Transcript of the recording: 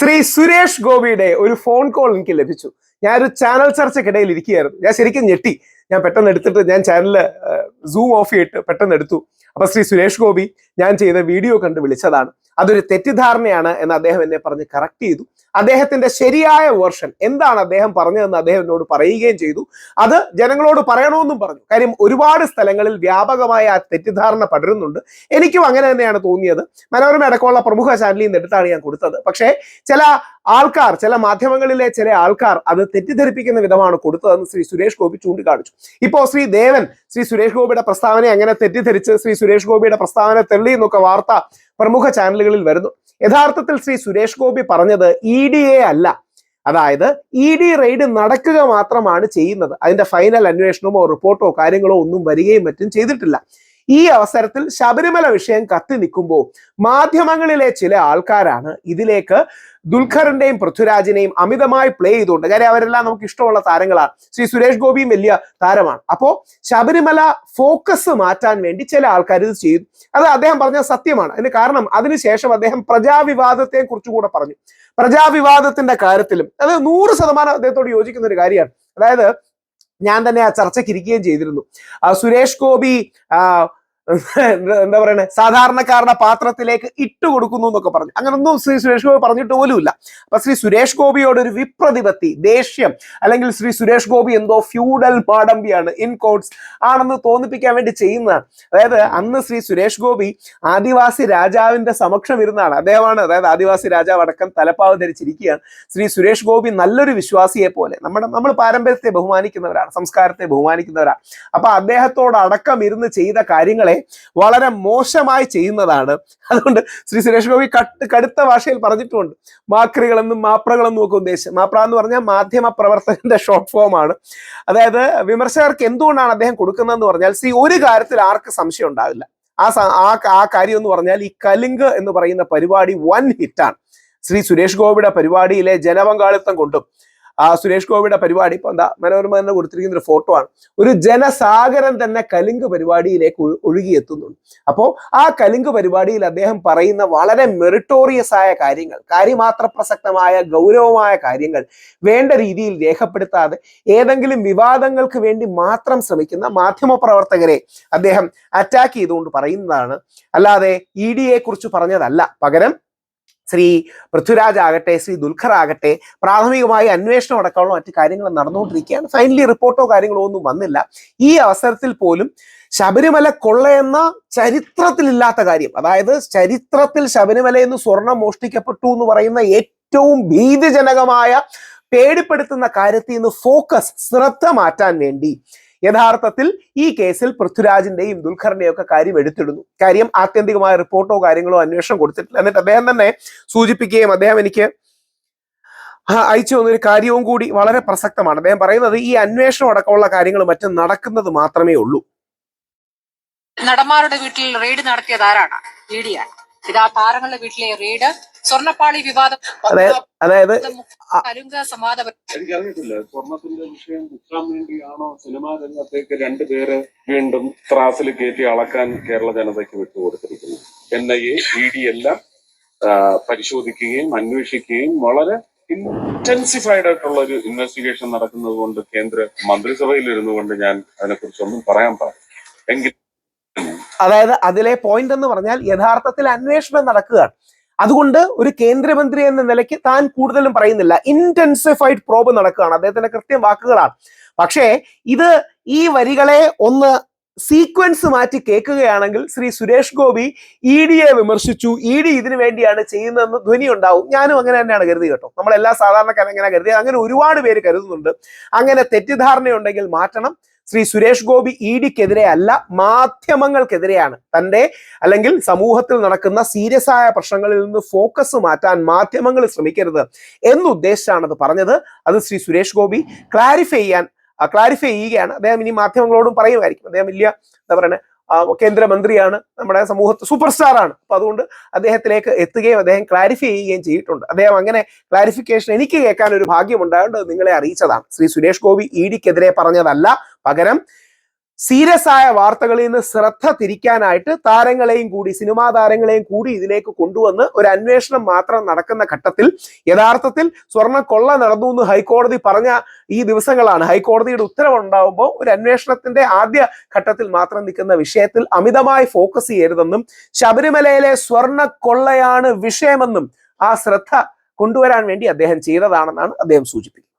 ശ്രീ സുരേഷ് ഗോപിയുടെ ഒരു phone call എനിക്ക് ലഭിച്ചു. ഞാൻ ഒരു ചാനൽ ചർച്ചയ്ക്കിടയിൽ ഇരിക്കുകയായിരുന്നു. ഞാൻ ശരിക്കും ഞെട്ടി. ഞാൻ പെട്ടെന്ന് എടുത്തിട്ട് ഞാൻ ചാനൽ സൂം ഓഫ് ചെയ്തിട്ട് പെട്ടെന്ന് എടുത്തു. അപ്പൊ ശ്രീ സുരേഷ് ഗോപി ഞാൻ ചെയ്ത വീഡിയോ കണ്ട് വിളിച്ചതാണ്. അതൊരു തെറ്റിദ്ധാരണയാണ് എന്ന് അദ്ദേഹം എന്നെ പറഞ്ഞ് കറക്റ്റ് ചെയ്തു. അദ്ദേഹത്തിന്റെ ശരിയായ വേർഷൻ എന്താണ് അദ്ദേഹം പറഞ്ഞതെന്ന് അദ്ദേഹം എന്നോട് പറയുകയും ചെയ്തു. അത് ജനങ്ങളോട് പറയണമെന്നും പറഞ്ഞു. കാര്യം ഒരുപാട് സ്ഥലങ്ങളിൽ വ്യാപകമായ ആ തെറ്റിദ്ധാരണ പടരുന്നുണ്ട്. എനിക്കും അങ്ങനെ തന്നെയാണ് തോന്നിയത്. മനോരമ അടക്കമുള്ള പ്രമുഖ ചാനലിൽ നിന്ന് എടുത്താണ് ഞാൻ കൊടുത്തത്. പക്ഷേ ചില ആൾക്കാർ ചില മാധ്യമങ്ങളിലെ ചില ആൾക്കാർ അത് തെറ്റിദ്ധരിപ്പിക്കുന്ന വിധമാണ് കൊടുത്തതെന്ന് ശ്രീ സുരേഷ് ഗോപി ചൂണ്ടിക്കാണിച്ചു. ഇപ്പോൾ ശ്രീ ദേവൻ ശ്രീ സുരേഷ് ഗോപിയുടെ പ്രസ്താവന അങ്ങനെ തെറ്റിദ്ധരിച്ച് ശ്രീ സുരേഷ് ഗോപിയുടെ പ്രസ്താവന തെള്ളി എന്നൊക്കെ വാർത്ത പ്രമുഖ ചാനലുകളിൽ വരുന്നു. യഥാർത്ഥത്തിൽ ശ്രീ സുരേഷ് ഗോപി പറഞ്ഞത് ഇ ഡി എ അല്ല. അതായത് ഇ ഡി റെയ്ഡ് നടക്കുക മാത്രമാണ് ചെയ്യുന്നത്. അതിന്റെ ഫൈനൽ അന്വേഷണമോ റിപ്പോർട്ടോ കാര്യങ്ങളോ ഒന്നും വരികയും മറ്റും ചെയ്തിട്ടില്ല. ഈ അവസരത്തിൽ ശബരിമല വിഷയം കത്തി നിൽക്കുമ്പോൾ മാധ്യമങ്ങളിലെ ചില ആൾക്കാരാണ് ഇതിലേക്ക് ദുൽഖറിന്റെയും പൃഥ്വിരാജിനെയും അമിതമായി പ്ലേ ചെയ്തുകൊണ്ട്. കാര്യം അവരെല്ലാം നമുക്ക് ഇഷ്ടമുള്ള താരങ്ങളാണ് ശ്രീ സുരേഷ് ഗോപിയും വലിയ താരമാണ്. അപ്പോ ശബരിമല ഫോക്കസ് മാറ്റാൻ വേണ്ടി ചില ആൾക്കാർ ഇത് ചെയ്തു. അത് അദ്ദേഹം പറഞ്ഞ സത്യമാണ്. അതിന് കാരണം അതിനുശേഷം അദ്ദേഹം പ്രജാവിവാദത്തെ കുറിച്ച് കൂടെ പറഞ്ഞു. പ്രജാവിവാദത്തിന്റെ കാര്യത്തിലും അത് നൂറ് ശതമാനം അദ്ദേഹത്തോട് യോജിക്കുന്ന ഒരു കാര്യമാണ്. അതായത് ഞാൻ തന്നെ ആ ചർച്ചയ്ക്ക് ഇരിക്കുകയും ചെയ്തിരുന്നു. സുരേഷ് ഗോപി എന്താ പറയണേ? സാധാരണക്കാരുടെ പാത്രത്തിലേക്ക് ഇട്ട് കൊടുക്കുന്നു എന്നൊക്കെ പറഞ്ഞു. അങ്ങനൊന്നും ശ്രീ സുരേഷ് ഗോപി പറഞ്ഞിട്ട് പോലുമില്ല. അപ്പൊ ശ്രീ സുരേഷ് ഗോപിയോട് ഒരു വിപ്രതിപത്തി ദേഷ്യം അല്ലെങ്കിൽ ശ്രീ സുരേഷ് ഗോപി എന്തോ ഫ്യൂഡൽ മാടമ്പിയാണ് ഇൻ കോട്സ് ആണെന്ന് തോന്നിപ്പിക്കാൻ വേണ്ടി ചെയ്യുന്നതാണ്. അതായത് അന്ന് ശ്രീ സുരേഷ് ഗോപി ആദിവാസി രാജാവിന്റെ സമക്ഷം ഇരുന്നാണ്. അദ്ദേഹമാണ് അതായത് ആദിവാസി രാജാവ് അടക്കം തലപ്പാവ് ധരിച്ചിരിക്കുകയാണ്. ശ്രീ സുരേഷ് ഗോപി നല്ലൊരു വിശ്വാസിയെ പോലെ നമ്മുടെ നമ്മൾ പാരമ്പര്യത്തെ ബഹുമാനിക്കുന്നവരാണ് സംസ്കാരത്തെ ബഹുമാനിക്കുന്നവരാണ്. അപ്പൊ അദ്ദേഹത്തോട് അടക്കം ഇരുന്ന് ചെയ്ത കാര്യങ്ങളെ വളരെ മോശമായി ചെയ്യുന്നതാണ്. അതുകൊണ്ട് ശ്രീ സുരേഷ് ഗോപി കടുത്ത ഭാഷയിൽ പറഞ്ഞിട്ടുമുണ്ട് മാക്രികളെന്നും മാപ്രകളെന്നും ഒക്കെ ഉദ്ദേശിച്ചത് മാപ്ര എന്ന് പറഞ്ഞാൽ മാധ്യമ പ്രവർത്തകന്റെ ഷോർട്ട് ഫോം ആണ്. അതായത് വിമർശകർക്ക് എന്തുകൊണ്ടാണ് അദ്ദേഹം കൊടുക്കുന്നതെന്ന് പറഞ്ഞാൽ ശ്രീ ഒരു കാര്യത്തിൽ ആർക്ക് സംശയം ഉണ്ടാവില്ല. ആ ആ ആ കാര്യം എന്ന് പറഞ്ഞാൽ ഈ കലിങ്ക് എന്ന് പറയുന്ന പരിപാടി വൻ ഹിറ്റാണ് ശ്രീ സുരേഷ് ഗോപിയുടെ പരിപാടിയിലെ ജനപങ്കാളിത്തം കൊണ്ടും ആ സുരേഷ് ഗോപിയുടെ പരിപാടി ഇപ്പൊ എന്താ മനോരമ കൊടുത്തിരിക്കുന്ന ഒരു ഫോട്ടോ ആണ്. ഒരു ജനസാഗരം തന്നെ കലിങ്ക് പരിപാടിയിലേക്ക് ഒഴുകി ഒഴുകിയെത്തുന്നുണ്ട്. അപ്പോൾ ആ കലിങ്ക് പരിപാടിയിൽ അദ്ദേഹം പറയുന്ന വളരെ മെറിട്ടോറിയസ് ആയ കാര്യങ്ങൾ കാര്യമാത്ര പ്രസക്തമായ ഗൗരവമായ കാര്യങ്ങൾ വേണ്ട രീതിയിൽ രേഖപ്പെടുത്താതെ ഏതെങ്കിലും വിവാദങ്ങൾക്ക് വേണ്ടി മാത്രം ശ്രമിക്കുന്ന മാധ്യമ പ്രവർത്തകരെ അദ്ദേഹം അറ്റാക്ക് ചെയ്തുകൊണ്ട് പറയുന്നതാണ്. അല്ലാതെ ഇ ഡിയെ കുറിച്ച് പറഞ്ഞതല്ല. പകരം ശ്രീ പൃഥ്വിരാജ് ആകട്ടെ ശ്രീ ദുൽഖർ ആകട്ടെ പ്രാഥമികമായി അന്വേഷണം അടക്കമുള്ള മറ്റു കാര്യങ്ങൾ നടന്നുകൊണ്ടിരിക്കുകയാണ്. ഫൈനലി റിപ്പോർട്ടോ കാര്യങ്ങളോ ഒന്നും വന്നില്ല. ഈ അവസരത്തിൽ പോലും ശബരിമല കൊള്ളയെന്ന ചരിത്രത്തിലില്ലാത്ത കാര്യം അതായത് ചരിത്രത്തിൽ ശബരിമലയിൽ നിന്ന് സ്വർണം മോഷ്ടിക്കപ്പെട്ടു എന്ന് പറയുന്ന ഏറ്റവും ഭീതിജനകമായ പേടിപ്പെടുത്തുന്ന കാര്യത്തിൽ നിന്ന് ഫോക്കസ് ശ്രദ്ധ മാറ്റാൻ വേണ്ടി യഥാർത്ഥത്തിൽ ഈ കേസിൽ പൃഥ്വിരാജിന്റെയും ദുൽഖറിന്റെയും ഒക്കെ കാര്യം എടുത്തിടുന്നു. കാര്യം ആത്യന്തികമായ റിപ്പോർട്ടോ കാര്യങ്ങളോ അന്വേഷണം കൊടുത്തിട്ടില്ല. എന്നിട്ട് അദ്ദേഹം തന്നെ സൂചിപ്പിക്കുകയും അദ്ദേഹം എനിക്ക് അയച്ചു തന്നൊരു കാര്യവും കൂടി വളരെ പ്രസക്തമാണ്. അദ്ദേഹം പറയുന്നത് ഈ അന്വേഷണം അടക്കമുള്ള കാര്യങ്ങൾ മറ്റും നടക്കുന്നത് മാത്രമേ ഉള്ളൂ. നടന്മാരുടെ വീട്ടിൽ റെയ്ഡ് നടത്തിയത് ആരാണ്? ഇതാ താരങ്ങളുടെ വീട്ടിലെ റെയ്ഡ് സ്വർണപ്പാളി വിവാദം അതായത് കരുങ്ക കലുങ്ക സംവാദ. എനിക്കറിയത്തില്ല സ്വർണത്തിന്റെ വിഷയം മുക്കാൻ വേണ്ടിയാണോ സിനിമാ രംഗത്തേക്ക് രണ്ടുപേര് വീണ്ടും ത്രാസിൽ കയറ്റി അളക്കാൻ കേരള ജനതയ്ക്ക് വിട്ടുകൊടുത്തിരിക്കുന്നത്? N I A E D എല്ലാം പരിശോധിക്കുകയും അന്വേഷിക്കുകയും വളരെ ഇന്റൻസിഫൈഡ് ആയിട്ടുള്ള ഒരു ഇൻവെസ്റ്റിഗേഷൻ നടക്കുന്നത് കൊണ്ട് കേന്ദ്ര മന്ത്രിസഭയിൽ ഇരുന്നു കൊണ്ട് ഞാൻ അതിനെക്കുറിച്ചൊന്നും പറയാൻ പാടില്ല. എങ്കിൽ അതായത് അതിലെ പോയിന്റ് എന്ന് പറഞ്ഞാൽ യഥാർത്ഥത്തിൽ അന്വേഷണം നടക്കുകയാണ്. അതുകൊണ്ട് ഒരു കേന്ദ്രമന്ത്രി എന്ന നിലയ്ക്ക് താൻ കൂടുതലും പറയുന്നില്ല. ഇന്റൻസിഫൈഡ് പ്രോബ് നടക്കുകയാണ്. അദ്ദേഹത്തിന്റെ കൃത്യം വാക്കുകളാണ്. പക്ഷേ ഇത് ഈ വരികളെ ഒന്ന് സീക്വൻസ് മാറ്റി കേൾക്കുകയാണെങ്കിൽ ശ്രീ സുരേഷ് ഗോപി ഇ ഡിയെ വിമർശിച്ചു. ഇ ഡി ഇതിനു വേണ്ടിയാണ് ചെയ്യുന്നതെന്ന് ധ്വനി ഉണ്ടാവും ഞാനും അങ്ങനെ തന്നെയാണ് കരുതി കേട്ടോ. നമ്മളെല്ലാ സാധാരണക്കാരും അങ്ങനെ കരുതി. അങ്ങനെ ഒരുപാട് പേര് കരുതുന്നുണ്ട്. അങ്ങനെ തെറ്റിദ്ധാരണയുണ്ടെങ്കിൽ മാറ്റണം. ശ്രീ സുരേഷ് ഗോപി ഇ ഡിക്കെതിരെ അല്ല മാധ്യമങ്ങൾക്കെതിരെയാണ്. തന്റെ അല്ലെങ്കിൽ സമൂഹത്തിൽ നടക്കുന്ന സീരിയസ് ആയ പ്രശ്നങ്ങളിൽ നിന്ന് ഫോക്കസ് മാറ്റാൻ മാധ്യമങ്ങൾ ശ്രമിക്കരുത് എന്നുദ്ദേശിച്ചാണ് അത് പറഞ്ഞത്. അത് ശ്രീ സുരേഷ് ഗോപി ക്ലാരിഫൈ ചെയ്യാൻ ക്ലാരിഫൈ ചെയ്യുകയാണ്. അദ്ദേഹം ഇനി മാധ്യമങ്ങളോടും പറയുമായിരിക്കും. അദ്ദേഹം വലിയ എന്താ പറയുന്നത് കേന്ദ്രമന്ത്രിയാണ്. നമ്മുടെ സമൂഹത്തിൽ സൂപ്പർ സ്റ്റാർ ആണ് അപ്പൊ അതുകൊണ്ട് അദ്ദേഹത്തിലേക്ക് എത്തുകയും അദ്ദേഹം ക്ലാരിഫൈ ചെയ്യുകയും ചെയ്തിട്ടുണ്ട്. അദ്ദേഹം അങ്ങനെ ക്ലാരിഫിക്കേഷൻ എനിക്ക് കേൾക്കാൻ ഒരു ഭാഗ്യം ഉണ്ടായതുകൊണ്ട് നിങ്ങളെ അറിയിച്ചതാണ്. ശ്രീ സുരേഷ് ഗോപി ഇ ഡിക്കെതിരെ പറഞ്ഞതല്ല. പകരം സീരിയസ് ആയ വാർത്തകളിൽ നിന്ന് ശ്രദ്ധ തിരിക്കാനായിട്ട് താരങ്ങളെയും കൂടി സിനിമാ താരങ്ങളെയും കൂടി ഇതിലേക്ക് കൊണ്ടുവന്ന് ഒരു അന്വേഷണം മാത്രം നടക്കുന്ന ഘട്ടത്തിൽ യഥാർത്ഥത്തിൽ സ്വർണ കൊള്ള നടന്നു എന്ന് ഹൈക്കോടതി പറഞ്ഞ ഈ ദിവസങ്ങളാണ്. ഹൈക്കോടതിയുടെ ഉത്തരവുണ്ടാവുമ്പോൾ ഒരു അന്വേഷണത്തിന്റെ ആദ്യ ഘട്ടത്തിൽ മാത്രം നിൽക്കുന്ന വിഷയത്തിൽ അമിതമായി ഫോക്കസ് ചെയ്യരുതെന്നും ശബരിമലയിലെ സ്വർണ കൊള്ളയാണ് വിഷയമെന്നും ആ ശ്രദ്ധ കൊണ്ടുവരാൻ വേണ്ടി അദ്ദേഹം ചെയ്തതാണെന്നാണ് അദ്ദേഹം സൂചിപ്പിക്കുന്നത്.